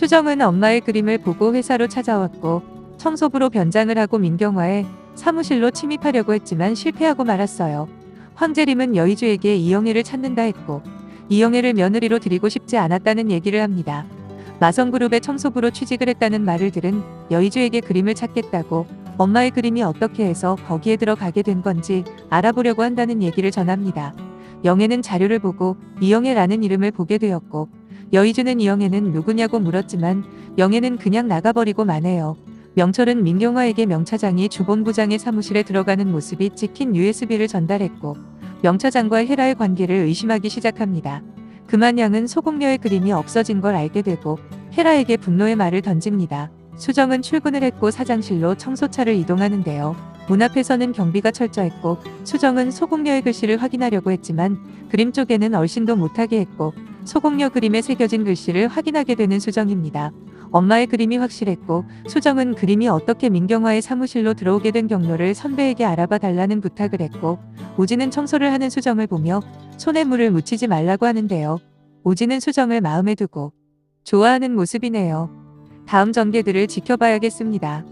수정은 엄마의 그림을 보고 회사로 찾아왔고 청소부로 변장을 하고 민경화의 사무실로 침입하려고 했지만 실패하고 말았어요. 황재림은 여의주에게 이영애를 찾는다 했고 이영애를 며느리로 드리고 싶지 않았다는 얘기를 합니다. 마성그룹의 청소부로 취직을 했다는 말을 들은 여의주에게 그림을 찾겠다고 엄마의 그림이 어떻게 해서 거기에 들어가게 된 건지 알아보려고 한다는 얘기를 전합니다. 영애는 자료를 보고 이영애라는 이름을 보게 되었고 여의주는 이영애는 누구냐고 물었지만 영애는 그냥 나가버리고 마네요. 명철은 민경화에게 명차장이 주본부장의 사무실에 들어가는 모습이 찍힌 USB를 전달했고 명차장과 헤라의 관계를 의심하기 시작합니다. 그만 양은 소공녀의 그림이 없어진 걸 알게 되고 헤라에게 분노의 말을 던집니다. 수정은 출근을 했고 사장실로 청소차를 이동하는데요. 문 앞에서는 경비가 철저했고 수정은 소공녀의 글씨를 확인하려고 했지만 그림 쪽에는 얼씬도 못하게 했고 소공녀 그림에 새겨진 글씨를 확인하게 되는 수정입니다. 엄마의 그림이 확실했고 수정은 그림이 어떻게 민경화의 사무실로 들어오게 된 경로를 선배에게 알아봐 달라는 부탁을 했고 오지는 청소를 하는 수정을 보며 손에 물을 묻히지 말라고 하는데요. 오지는 수정을 마음에 두고 좋아하는 모습이네요. 다음 전개들을 지켜봐야겠습니다.